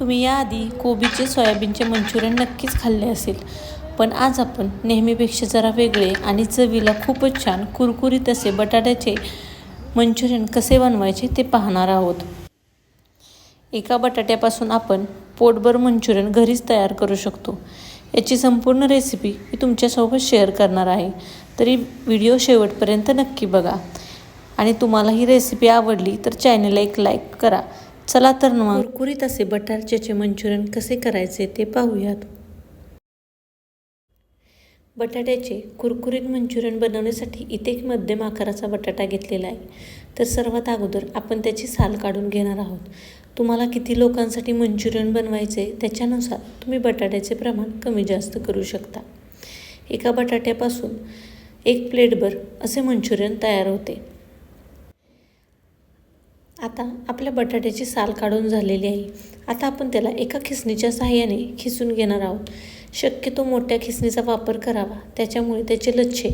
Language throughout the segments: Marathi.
तुम्ही याआधी कोबीचे सोयाबीनचे मंचुरियन नक्कीच खाल्ले असेल. पण आज आपण नेहमीपेक्षा जरा वेगळे आणि चवीला खूपच छान कुरकुरीत असे बटाट्याचे मंचुरियन कसे बनवायचे ते पाहणार आहोत. एका बटाट्यापासून आपण पोटभर मंचुरियन घरीच तयार करू शकतो. याची संपूर्ण रेसिपी मी तुमच्यासोबत शेअर करणार आहे. तरी व्हिडिओ शेवटपर्यंत नक्की बघा. आणि तुम्हाला ही रेसिपी आवडली तर चॅनलला एक लाईक करा. चला तर मग. कुरकुरीत असे बटाट्याचे मंचुरियन कसे करायचे ते पाहूयात. बटाट्याचे कुरकुरीत मंचुरियन बनवण्यासाठी इथे एक मध्यम आकाराचा बटाटा घेतलेला आहे. तर सर्वात अगोदर आपण त्याची साल काढून घेणार आहोत. तुम्हाला किती लोकांसाठी मंचुरियन बनवायचे त्याच्यानुसार तुम्ही बटाट्याचे प्रमाण कमी जास्त करू शकता. एका बटाट्यापासून एक प्लेटभर असे मंचुरियन तयार होते. आता आपल्या बटाट्याची साल काढून झालेली आहे. आता आपण त्याला एका खिसणीच्या सहाय्याने खिसून घेणार आहोत. शक्यतो मोठ्या खिसणीचा वापर करावा. त्याच्यामुळे त्याचे लच्छे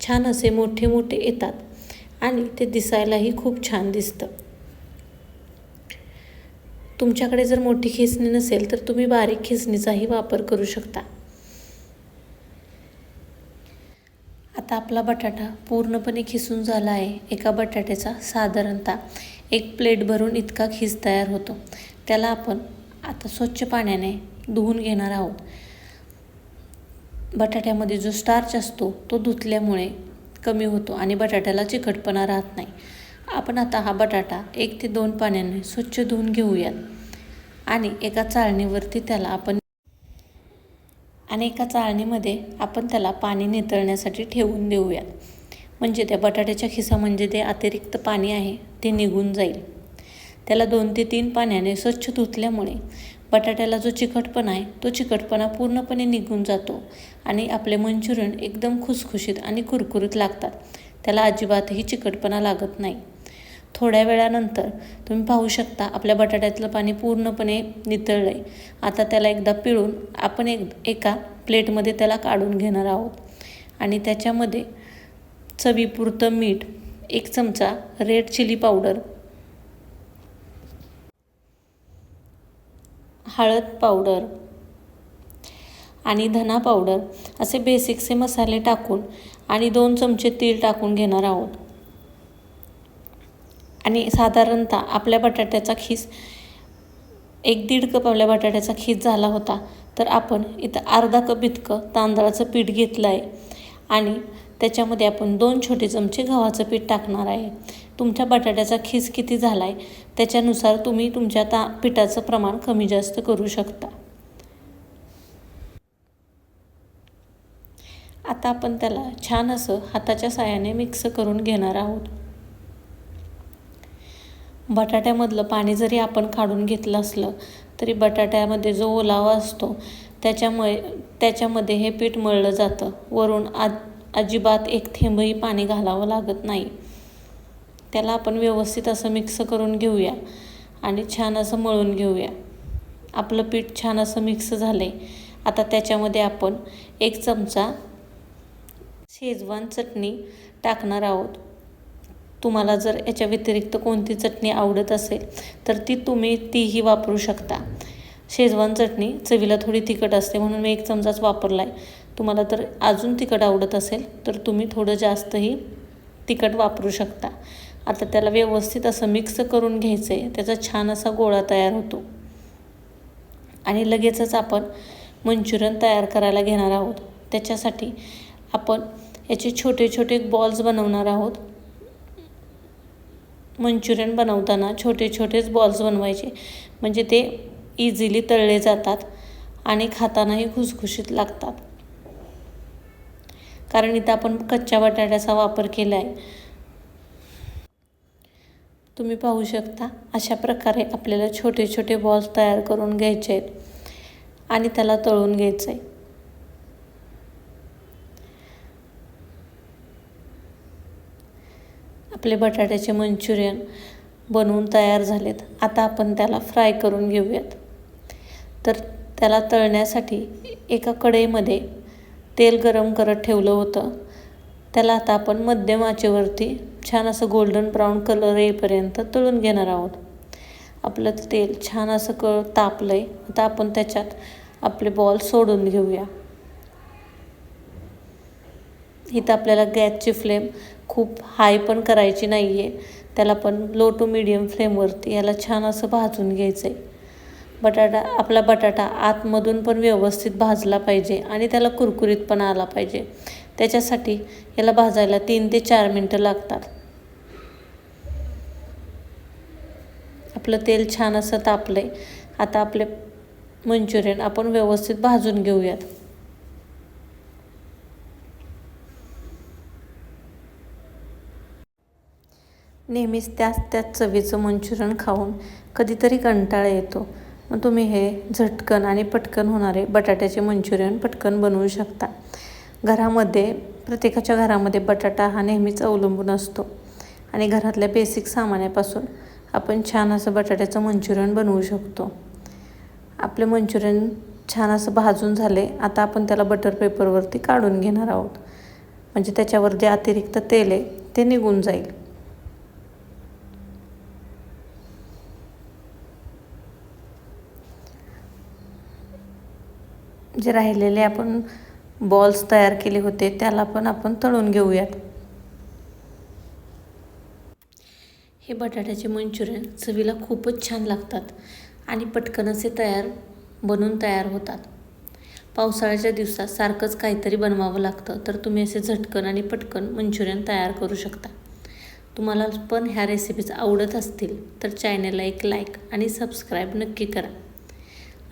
छान असे मोठे मोठे येतात आणि ते दिसायलाही खूप छान दिसतं. तुमच्याकडे जर मोठी खिसणी नसेल तर तुम्ही बारीक खिसणीचाही वापर करू शकता. आता आपला बटाटा पूर्णपणे खिसून झाला आहे. एका बटाट्याचा साधारणतः एक प्लेट भरून इतका खीस तयार होतो. त्याला आपण आता स्वच्छ पाण्याने धुवून घेणार आहोत. बटाट्यामध्ये जो स्टार्च असतो तो धुतल्यामुळे कमी होतो आणि बटाट्याला चिकटपणा राहत नाही. आपण आता हा बटाटा एक ते दोन पाण्याने स्वच्छ धुवून घेऊयात. आणि एका चाळणीवरती त्याला आपण आणि एका चाळणीमध्ये आपण त्याला पाणी नितळण्यासाठी ठेवून देऊयात. म्हणजे त्या बटाट्याच्या खिसा म्हणजे ते अतिरिक्त पाणी आहे ते निघून जाईल. त्याला दोन ते तीन पाण्याने स्वच्छ धुतल्यामुळे बटाट्याला जो चिकटपणा आहे तो चिकटपणा पूर्णपणे निघून जातो आणि आपले मंचुरियन एकदम खुसखुशीत आणि कुरकुरीत लागतात. त्याला अजिबातही चिकटपणा लागत नाही. थोड्या वेळानंतर तुम्ही पाहू शकता आपल्या बटाट्यातलं पाणी पूर्णपणे नितळलं आहे आता त्याला एकदा पिळून आपण एक एका प्लेटमध्ये त्याला काढून घेणार आहोत. आणि त्याच्यामध्ये चवीपुरतं मीठ एक चमचा रेड चिली पावडर हळद पावडर आणि धना पावडर असे बेसिकचे मसाले टाकून आणि दोन चमचे तीळ टाकून घेणार आहोत. आणि साधारणतः आपल्या बटाट्याचा खीस एक दीड कप आपल्या बटाट्याचा खीस झाला होता तर आपण इथं अर्धा कप इतकं तांदळाचं पीठ घेतलं आहे आणि त्याच्यामध्ये आपण दोन छोटे चमचे गव्हाचं पीठ टाकणार आहे. तुमच्या बटाट्याचा खीस किती झाला आहे त्याच्यानुसार तुम्ही तुमच्या ता पिठाचं प्रमाण कमी जास्त करू शकता. आता आपण त्याला छान असं हाताच्या साह्याने मिक्स करून घेणार आहोत. बटाट्यामधलं पाणी जरी आपण काढून घेतलं असलं तरी बटाट्यामध्ये जो ओलावा असतो त्याच्यामुळे त्याच्यामध्ये हे पीठ मळलं जातं. वरून आ अजिबात एक थेंबही पाणी घालावं लागत नाही. त्याला आपण व्यवस्थित असं मिक्स करून घेऊया आणि छान असं मळून घेऊया. आपलं पीठ छान असं मिक्स झालं आहे आता त्याच्यामध्ये आपण एक चमचा शेजवान चटणी टाकणार आहोत. तुम्हाला जर याच्या व्यतिरिक्त कोणती चटणी आवडत असेल तर ती तुम्ही तीही वापरू शकता. शेजवान चटणी चवीला थोडी तिखट असते म्हणून मी एक चमचाच वापरला आहे तुम्हाला तर अजून तिखट आवडत असेल तर तुम्ही थोडं जास्तही तिखट वापरू शकता. आता त्याला व्यवस्थित असं मिक्स करून घ्यायचं आहे त्याचा छान असा गोळा तयार होतो. आणि लगेचच आपण मंचुरियन तयार करायला घेणार आहोत. त्याच्यासाठी आपण याचे छोटे छोटे बॉल्स बनवणार आहोत. मंचुरियन बनवताना छोटे छोटेच बॉल्स बनवायचे. म्हणजे ते इझिली तळले जातात आणि खातानाही खुसखुशीत लागतात. कारण इथं आपण कच्च्या बटाट्याचा वापर केला आहे तुम्ही पाहू शकता अशा प्रकारे आपल्याला छोटे छोटे बॉल्स तयार करून घ्यायचे आहेत आणि त्याला तळून घ्यायचं आहे आपले बटाट्याचे मंचुरियन बनवून तयार झालेत. आता आपण त्याला फ्राय करून घेऊयात. तर त्याला तळण्यासाठी एका कढईमध्ये तेल गरम करत ठेवलं होतं. त्याला आता आपण मध्यम आचेवरती छान असं गोल्डन ब्राऊन कलर येईपर्यंत तळून घेणार आहोत. आपलं तेल छान असं क तापलं आहे आता आपण त्याच्यात आपले बॉल सोडून घेऊया. इथं आपल्याला गॅसची फ्लेम खूप हाय पण करायची नाही आहे त्याला पण लो टू मिडियम फ्लेमवरती याला छान असं भाजून घ्यायचं आहे बटाटा आपला बटाटा आतमधून पण व्यवस्थित भाजला पाहिजे आणि त्याला कुरकुरीतपणा आला पाहिजे. त्याच्यासाठी याला भाजायला तीन ते चार मिनटं लागतात. आपलं तेल छान असं तापलं आहे आता आपले मंचुरियन आपण व्यवस्थित भाजून घेऊयात. नेहमीच त्याच त्याच चवीचं मंचुरियन खाऊन कधीतरी कंटाळा येतो. मग तुम्ही हे झटकन आणि पटकन होणारे बटाट्याचे मंचुरियन पटकन बनवू शकता. घरामध्ये प्रत्येकाच्या घरामध्ये बटाटा हा नेहमीच अवलंबून असतो. आणि घरातल्या बेसिक सामान्यापासून आपण छान असं बटाट्याचं मंचुरियन बनवू शकतो. आपले मंचुरियन छान असं भाजून झाले आता आपण त्याला बटर पेपरवरती काढून घेणार आहोत. म्हणजे त्याच्यावर जे अतिरिक्त तेल आहे ते निघून जाईल. जे राहिलेले आपण बॉल्स तयार केले होते त्याला पण आपण तळून घेऊयात. हे बटाट्याचे मंचुरियन चवीला खूपच छान लागतात आणि पटकन असे तयार बनून तयार होतात. पावसाळ्याच्या दिवसात सारखंच काहीतरी बनवावं लागतं तर तुम्ही असे झटकन आणि पटकन मंचुरियन तयार करू शकता. तुम्हाला पण ह्या रेसिपीज आवडत असतील तर चॅनलला एक लाईक आणि सबस्क्राईब नक्की करा.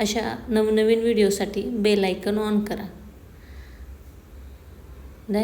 अशा नवनवीन व्हिडिओसाठी बेल आयकन ऑन करा. धन्य